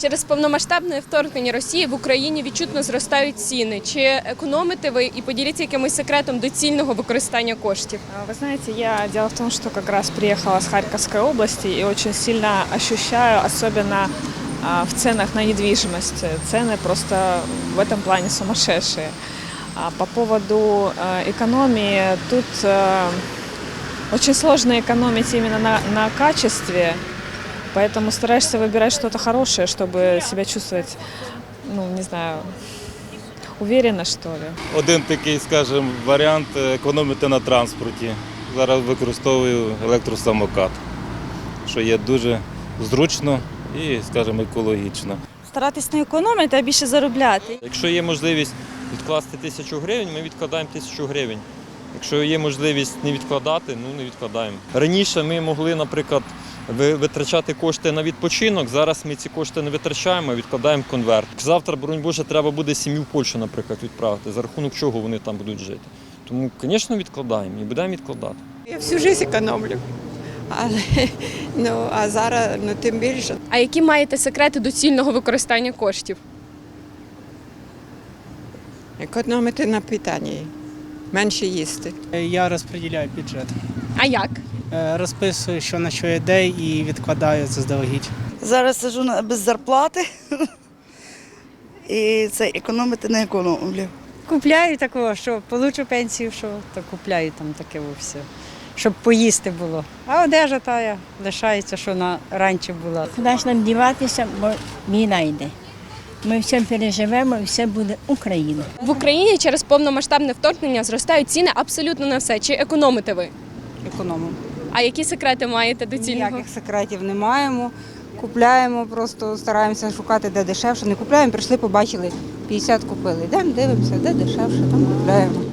Через повномасштабне вторгнення Росії в Україні відчутно зростають ціни. Чи економите ви і поділіться якимось секретом доцільного використання коштів? А, Вы знаете, я дело в том, что как раз приехала с Харьковской области и очень сильно ощущаю, особенно а, в ценах на недвижимость. Цены просто в этом плане сумасшедшие. А по поводу э, экономии, тут э, очень сложно экономить именно на, на качестве, поэтому стараешься выбирать что-то хорошее, чтобы себя чувствовать, ну, не знаю, уверенно, что ли. Один такий, скажімо, варіант е, економити на транспорті. Зараз використовую електросамокат, що є дуже зручно і, скажімо, екологічно. старатись не економити, а більше заробляти. Якщо є можливість відкласти тисячу гривень, ми відкладаємо тисячу гривень. Якщо є можливість не відкладати, ну не відкладаємо. Раніше ми могли, наприклад, ви- витрачати кошти на відпочинок. Зараз ми ці кошти не витрачаємо, відкладаємо в конверт. Завтра, боронь Боже, треба буде сім'ю в Польщу, наприклад, відправити, за рахунок чого вони там будуть жити. Тому, звісно, відкладаємо і будемо відкладати. Я всю життя економлю. Але ну а зараз ну тим більше. А які маєте секрети доцільного використання коштів? Економити на питанні, менше їсти. Я розподіляю бюджет. А як? Е, Розписую, що на що йде, і відкладаю заздалегідь. Зараз сижу без зарплати і це економити не економлю. Купляю такого, що получу пенсію, що то купляю там таке все, щоб поїсти було. А одежа тая лишається, що на раніше була. Куди ж нам діватися, бо війна йде. Ми все переживемо і все буде Україна. В Україні через повномасштабне вторгнення зростають ціни абсолютно на все. Чи економите ви? Економимо. А які секрети маєте до цільного? Ніяких секретів не маємо. Купляємо, просто стараємося шукати, де дешевше. Не купляємо, прийшли, побачили, 50 купили. Йдемо, дивимося, де дешевше, там купляємо.